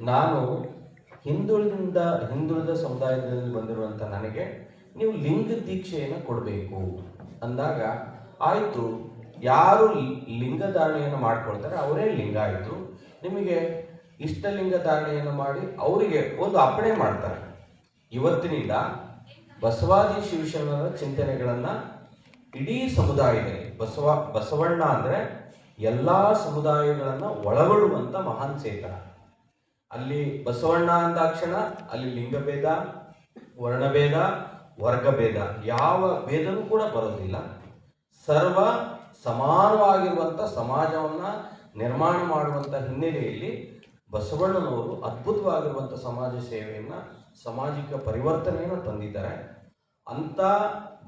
ನಾನು ಹಿಂದುಳಿದಿಂದ, ಹಿಂದುಳಿದ ಸಮುದಾಯದಲ್ಲಿ ಬಂದಿರುವಂಥ ನನಗೆ ನೀವು ಲಿಂಗ ದೀಕ್ಷೆಯನ್ನು ಕೊಡಬೇಕು. ಅಂದಾಗ ಆಯಿತು, ಯಾರು ಲಿಂಗ ಧಾರಣೆಯನ್ನು ಮಾಡ್ಕೊಳ್ತಾರೆ ಅವರೇ ಲಿಂಗ ಆಯಿತು. ನಿಮಗೆ ಇಷ್ಟಲಿಂಗ ಧಾರಣೆಯನ್ನು ಮಾಡಿ ಅವರಿಗೆ ಒಂದು ಅಪ್ಪಣೆ ಮಾಡ್ತಾರೆ. ಇವತ್ತಿನಿಂದ ಬಸವಾದಿ ಶಿವಶರಣರ ಚಿಂತನೆಗಳನ್ನು ಇಡೀ ಸಮುದಾಯದಲ್ಲಿ, ಬಸವ, ಬಸವಣ್ಣ ಅಂದರೆ ಎಲ್ಲ ಸಮುದಾಯಗಳನ್ನು ಒಳಗೊಳ್ಳುವಂಥ ಮಹಾನ್ ಚೇತನ. ಅಲ್ಲಿ ಬಸವಣ್ಣ ಅಂದಾಕ್ಷಣ ಅಲ್ಲಿ ಲಿಂಗಭೇದ, ವರ್ಣಭೇದ, ವರ್ಗಭೇದ. ಯಾವ ಭೇದನೂ ಕೂಡ ಬರೋದಿಲ್ಲ. ಸರ್ವ ಸಮಾನವಾಗಿರುವಂಥ ಸಮಾಜವನ್ನ ನಿರ್ಮಾಣ ಮಾಡುವಂಥ ಹಿನ್ನೆಲೆಯಲ್ಲಿ ಬಸವಣ್ಣನವರು ಅದ್ಭುತವಾಗಿರುವಂಥ ಸಮಾಜ ಸೇವೆಯನ್ನ, ಸಾಮಾಜಿಕ ಪರಿವರ್ತನೆಯನ್ನು ತಂದಿದ್ದಾರೆ. ಅಂತ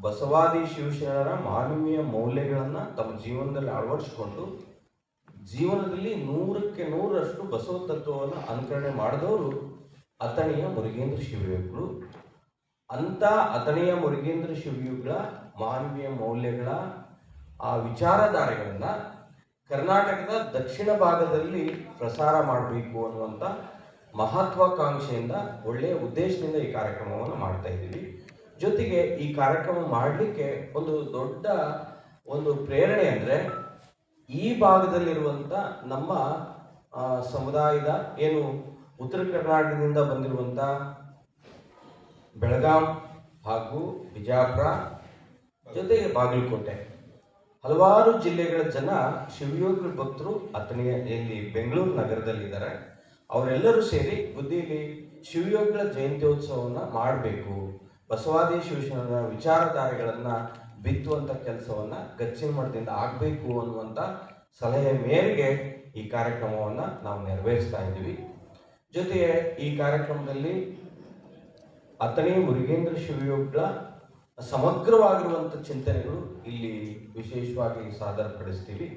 ಬಸವಾದಿ ಶಿವಶರಣರ ಮಾನವೀಯ ಮೌಲ್ಯಗಳನ್ನು ತಮ್ಮ ಜೀವನದಲ್ಲಿ ಅಳವಡಿಸಿಕೊಂಡು ಜೀವನದಲ್ಲಿ ನೂರಕ್ಕೆ ನೂರರಷ್ಟು ಬಸವ ತತ್ವವನ್ನು ಅನುಕರಣೆ ಮಾಡಿದವರು ಅಥಣಿಯ ಮುರುಗೇಂದ್ರ ಶಿವಯುಗಳು ಅಂತ ಅಥಣಿಯ ಮುರುಗೇಂದ್ರ ಶಿವಯುಗಳ ಮಾನವೀಯ ಮೌಲ್ಯಗಳ ಆ ವಿಚಾರಧಾರೆಗಳನ್ನು ಕರ್ನಾಟಕದ ದಕ್ಷಿಣ ಭಾಗದಲ್ಲಿ ಪ್ರಸಾರ ಮಾಡಬೇಕು ಅನ್ನುವಂಥ ಮಹತ್ವಾಕಾಂಕ್ಷೆಯಿಂದ, ಒಳ್ಳೆಯ ಉದ್ದೇಶದಿಂದ ಈ ಕಾರ್ಯಕ್ರಮವನ್ನು ಮಾಡ್ತಾ ಇದ್ದೀವಿ. ಜೊತೆಗೆ ಈ ಕಾರ್ಯಕ್ರಮ ಮಾಡಲಿಕ್ಕೆ ಒಂದು ದೊಡ್ಡ ಒಂದು ಪ್ರೇರಣೆ ಅಂದರೆ ಈ ಭಾಗದಲ್ಲಿರುವಂಥ ನಮ್ಮ ಸಮುದಾಯದ ಏನು ಉತ್ತರ ಕರ್ನಾಟಕದಿಂದ ಬಂದಿರುವಂಥ ಬೆಳಗಾಂ ಹಾಗೂ ಬಿಜಾಪುರ ಜೊತೆಗೆ ಬಾಗಲಕೋಟೆ. ಹಲವಾರು ಜಿಲ್ಲೆಗಳ ಜನ ಶಿವಯೋಗಿ ಭಕ್ತರು ಅತನಿಯ ಇಲ್ಲಿ ಬೆಂಗಳೂರು ನಗರದಲ್ಲಿದ್ದಾರೆ. ಅವರೆಲ್ಲರೂ ಸೇರಿ ಬುದ್ಧಿಲಿ ಶಿವಯೋಗಿಗಳ ಜಯಂತ್ಯೋತ್ಸವವನ್ನು ಮಾಡಬೇಕು. ಬಸವಾದಿ ಶಿವಶರಣರ ವಿಚಾರಧಾರೆಗಳನ್ನು ಬಿತ್ತುವಂಥ ಕೆಲಸವನ್ನು ಗಚ್ಚಿನ ಆಗಬೇಕು ಅನ್ನುವಂಥ ಸಲಹೆ ಮೇರೆಗೆ ಈ ಕಾರ್ಯಕ್ರಮವನ್ನು ನಾವು ನೆರವೇರಿಸ್ತಾ ಇದ್ದೀವಿ. ಜೊತೆಗೆ ಈ ಕಾರ್ಯಕ್ರಮದಲ್ಲಿ ಅತನೇ ಮುರುಗೇಂದ್ರ ಶಿವಯೋಗಿಗಳ ಸಮಗ್ರವಾಗಿರುವಂಥ ಚಿಂತನೆಗಳು ಇಲ್ಲಿ ವಿಶೇಷವಾಗಿ ಸಾದರಪಡಿಸ್ತೀವಿ.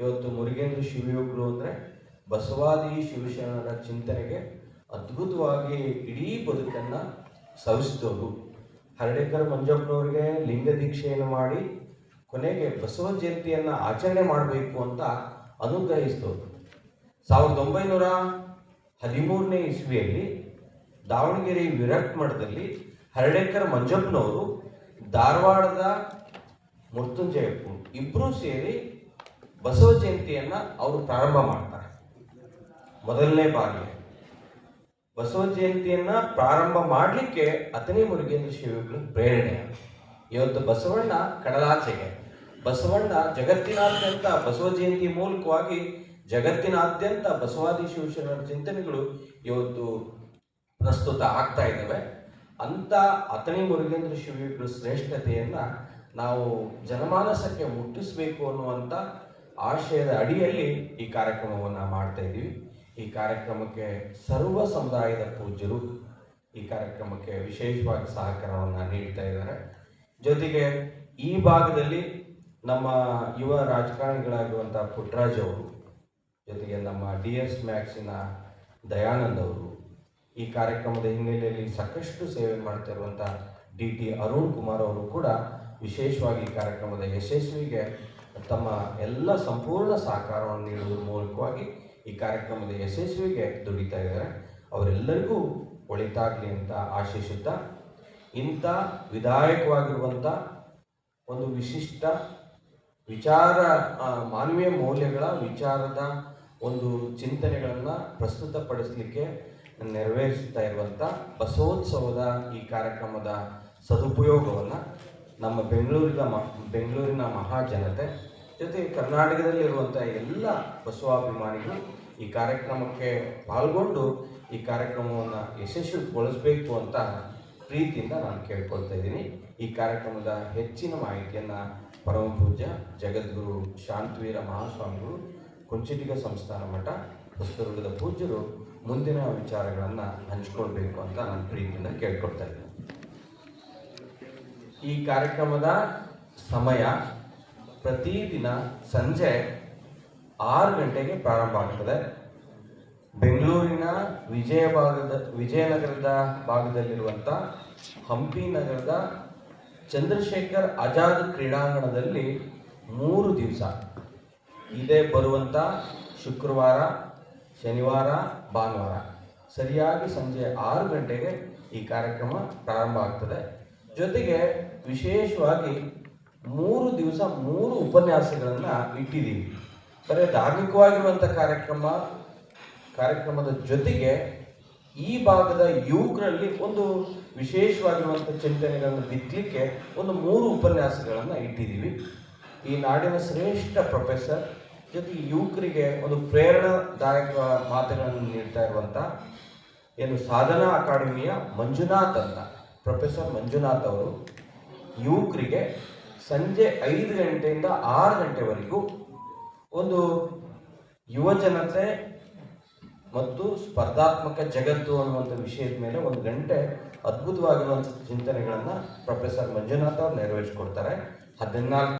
ಇವತ್ತು ಮುರುಗೇಂದ್ರ ಶಿವಯೋಗ್ರು ಅಂದರೆ ಬಸವಾದಿ ಶಿವಶರಣರ ಚಿಂತನೆಗೆ ಅದ್ಭುತವಾಗಿ ಇಡೀ ಬದುಕನ್ನು ಸವಿಸಿದವರು ಹರಡೇಕರ್ ಮಂಜಪ್ಪನವ್ರಿಗೆ ಲಿಂಗ ದೀಕ್ಷೆಯನ್ನು ಮಾಡಿ ಕೊನೆಗೆ ಬಸವ ಜಯಂತಿಯನ್ನು ಆಚರಣೆ ಮಾಡಬೇಕು ಅಂತ ಅನುಗ್ರಹಿಸಿದವರು ಸಾವಿರದ ಒಂಬೈನೂರ ಹದಿಮೂರನೇ ಇಸ್ವಿಯಲ್ಲಿ ದಾವಣಗೆರೆ ವಿರಾಟ್ ಮಠದಲ್ಲಿ ಹರಡೇಕರ್ ಮಂಜಪ್ಪನವರು ಧಾರವಾಡದ ಮೃತ್ಯುಂಜಯಪ್ಪು ಇಬ್ಬರೂ ಸೇರಿ ಬಸವ ಜಯಂತಿಯನ್ನು ಅವರು ಪ್ರಾರಂಭ ಮಾಡ್ತಾರೆ. ಮೊದಲನೇ ಬಾರಿ ಬಸವ ಜಯಂತಿಯನ್ನ ಪ್ರಾರಂಭ ಮಾಡಲಿಕ್ಕೆ ಅತನೇ ಮುರುಗೇಂದ್ರ ಶಿವಗಳು ಪ್ರೇರಣೆ. ಇವತ್ತು ಬಸವಣ್ಣ ಕಡಲಾಚೆಗೆ. ಬಸವಣ್ಣ ಜಗತ್ತಿನಾದ್ಯಂತ ಬಸವ ಜಯಂತಿ ಮೂಲಕವಾಗಿ ಜಗತ್ತಿನಾದ್ಯಂತ ಬಸವಾದಿ ಶಿವಶರಣರ ಚಿಂತನೆಗಳು ಇವತ್ತು ಪ್ರಸ್ತುತ ಆಗ್ತಾ ಇದ್ದಾವೆ ಅಂತ ಅತನಿ ಮುರುಗೇಂದ್ರ ಶಿವಯುಗಳ ಶ್ರೇಷ್ಠತೆಯನ್ನ ನಾವು ಜನಮಾನಸಕ್ಕೆ ಮುಟ್ಟಿಸಬೇಕು ಅನ್ನುವಂಥ ಆಶಯದ ಅಡಿಯಲ್ಲಿ ಈ ಕಾರ್ಯಕ್ರಮವನ್ನು ಮಾಡ್ತಾ ಇದ್ದೀವಿ. ಈ ಕಾರ್ಯಕ್ರಮಕ್ಕೆ ಸರ್ವ ಸಮುದಾಯದ ಪೂಜ್ಯರು ಈ ಕಾರ್ಯಕ್ರಮಕ್ಕೆ ವಿಶೇಷವಾಗಿ ಸಹಕಾರವನ್ನು ನೀಡ್ತಾ ಇದ್ದಾರೆ. ಜೊತೆಗೆ ಈ ಭಾಗದಲ್ಲಿ ನಮ್ಮ ಯುವ ರಾಜಕಾರಣಿಗಳಾಗಿರುವಂಥ ಪುಟ್ರಾಜ್ ಅವರು, ಜೊತೆಗೆ ನಮ್ಮ ಡಿ ಎಸ್ ಮ್ಯಾಕ್ಸಿನ ದಯಾನಂದ್ ಅವರು ಈ ಕಾರ್ಯಕ್ರಮದ ಹಿನ್ನೆಲೆಯಲ್ಲಿ ಸಾಕಷ್ಟು ಸೇವೆ ಮಾಡ್ತಾ ಇರುವಂಥ ಡಿ ಟಿ ಅರುಣ್ ಕುಮಾರ್ ಅವರು ಕೂಡ ವಿಶೇಷವಾಗಿ ಈ ಕಾರ್ಯಕ್ರಮದ ಯಶಸ್ವಿಗೆ ತಮ್ಮ ಎಲ್ಲ ಸಂಪೂರ್ಣ ಸಹಕಾರವನ್ನು ನೀಡುವುದರ ಮೂಲಕವಾಗಿ ಈ ಕಾರ್ಯಕ್ರಮದ ಯಶಸ್ವಿಗೆ ದುಡಿತಾ ಇದ್ದಾರೆ. ಅವರೆಲ್ಲರಿಗೂ ಒಳಿತಾಗಲಿ ಅಂತ ಆಶಿಸುತ್ತಾ, ಇಂಥ ವಿಧಾಯಕವಾಗಿರುವಂಥ ಒಂದು ವಿಶಿಷ್ಟ ವಿಚಾರ ಮಾನವೀಯ ಮೌಲ್ಯಗಳ ವಿಚಾರದ ಒಂದು ಚಿಂತನೆಗಳನ್ನು ಪ್ರಸ್ತುತಪಡಿಸಲಿಕ್ಕೆ ನೆರವೇರಿಸ್ತಾ ಇರುವಂಥ ಬಸವೋತ್ಸವದ ಈ ಕಾರ್ಯಕ್ರಮದ ಸದುಪಯೋಗವನ್ನು ನಮ್ಮ ಬೆಂಗಳೂರಿನ ಮ, ಬೆಂಗಳೂರಿನ ಮಹಾಜನತೆ ಜೊತೆ ಕರ್ನಾಟಕದಲ್ಲಿರುವಂಥ ಎಲ್ಲ ಬಸವಾಭಿಮಾನಿಗಳು ಈ ಕಾರ್ಯಕ್ರಮಕ್ಕೆ ಪಾಲ್ಗೊಂಡು ಈ ಕಾರ್ಯಕ್ರಮವನ್ನು ಯಶಸ್ವಿಗೊಳಿಸಬೇಕು ಅಂತ ಪ್ರೀತಿಯಿಂದ ನಾನು ಕೇಳ್ಕೊಳ್ತಾ ಇದ್ದೀನಿ. ಈ ಕಾರ್ಯಕ್ರಮದ ಹೆಚ್ಚಿನ ಮಾಹಿತಿಯನ್ನು ಪರಮ ಪೂಜ್ಯ ಜಗದ್ಗುರು ಶಾಂತವೀರ ಮಹಾಸ್ವಾಮಿಗಳು, ಕುಂಚಿಟಿಗ ಸಂಸ್ಥಾನ ಮಠ ಹೊಸದುರ್ಗದ ಪೂಜ್ಯರು ಮುಂದಿನ ವಿಚಾರಗಳನ್ನು ಹಂಚ್ಕೊಳ್ಬೇಕು ಅಂತ ನಾನು ಪ್ರೀತಿಯಿಂದ ಕೇಳ್ಕೊಳ್ತಾ ಇದ್ದೀನಿ. ಈ ಕಾರ್ಯಕ್ರಮದ ಸಮಯ ಪ್ರತಿದಿನ ಸಂಜೆ ಆರು ಗಂಟೆಗೆ ಪ್ರಾರಂಭ ಆಗ್ತದೆ. ಬೆಂಗಳೂರಿನ ವಿಜಯ ಭಾಗದ ವಿಜಯನಗರದ ಭಾಗದಲ್ಲಿರುವಂಥ ಹಂಪಿ ನಗರದ ಚಂದ್ರಶೇಖರ್ ಆಜಾದ್ ಕ್ರೀಡಾಂಗಣದಲ್ಲಿ ಮೂರು ದಿವಸ. ಇದೇ ಬರುವಂಥ ಶುಕ್ರವಾರ, ಶನಿವಾರ, ಭಾನುವಾರ. ಸರಿಯಾಗಿ ಸಂಜೆ ಆರು ಗಂಟೆಗೆ ಈ ಕಾರ್ಯಕ್ರಮ ಪ್ರಾರಂಭ ಆಗ್ತದೆ. ಜೊತೆಗೆ ವಿಶೇಷವಾಗಿ ಮೂರು ದಿವಸ ಮೂರು ಉಪನ್ಯಾಸಗಳನ್ನು ಇಟ್ಟಿದ್ದೀವಿ ಬರೀ ಧಾರ್ಮಿಕವಾಗಿರುವಂಥ ಕಾರ್ಯಕ್ರಮ, ಕಾರ್ಯಕ್ರಮದ ಜೊತೆಗೆ ಈ ಭಾಗದ ಯುವಕರಲ್ಲಿ ಒಂದು ವಿಶೇಷವಾಗಿರುವಂಥ ಚಿಂತನೆಗಳನ್ನು ಬಿತ್ತಲಿಕ್ಕೆ ಒಂದು ಮೂರು ಉಪನ್ಯಾಸಗಳನ್ನು ಇಟ್ಟಿದ್ದೀವಿ ಈ ನಾಡಿನ ಶ್ರೇಷ್ಠ ಪ್ರೊಫೆಸರ್ ಜೊತೆಗೆ ಯುವಕರಿಗೆ ಒಂದು ಪ್ರೇರಣಾದಾಯಕ ಮಾತುಗಳನ್ನು ನೀಡ್ತಾ ಇರುವಂಥ ಏನು ಸಾಧನಾ ಅಕಾಡೆಮಿಯ ಮಂಜುನಾಥ್ ಅಂತ ಪ್ರೊಫೆಸರ್ ಮಂಜುನಾಥ್ ಅವರು. ಯುವಕರಿಗೆ ಸಂಜೆ ಐದು ಗಂಟೆಯಿಂದ ಆರು ಗಂಟೆವರೆಗೂ ಒಂದು ಯುವಜನತೆ ಮತ್ತು ಸ್ಪರ್ಧಾತ್ಮಕ ಜಗತ್ತು ಅನ್ನುವಂಥ ವಿಷಯದ ಮೇಲೆ ಒಂದು ಗಂಟೆ ಅದ್ಭುತವಾಗಿರುವಂಥ ಚಿಂತನೆಗಳನ್ನು ಪ್ರೊಫೆಸರ್ ಮಂಜುನಾಥ್ ಅವರು ನೆರವೇರಿಸ್ಕೊಡ್ತಾರೆ. ಹದಿನಾಲ್ಕು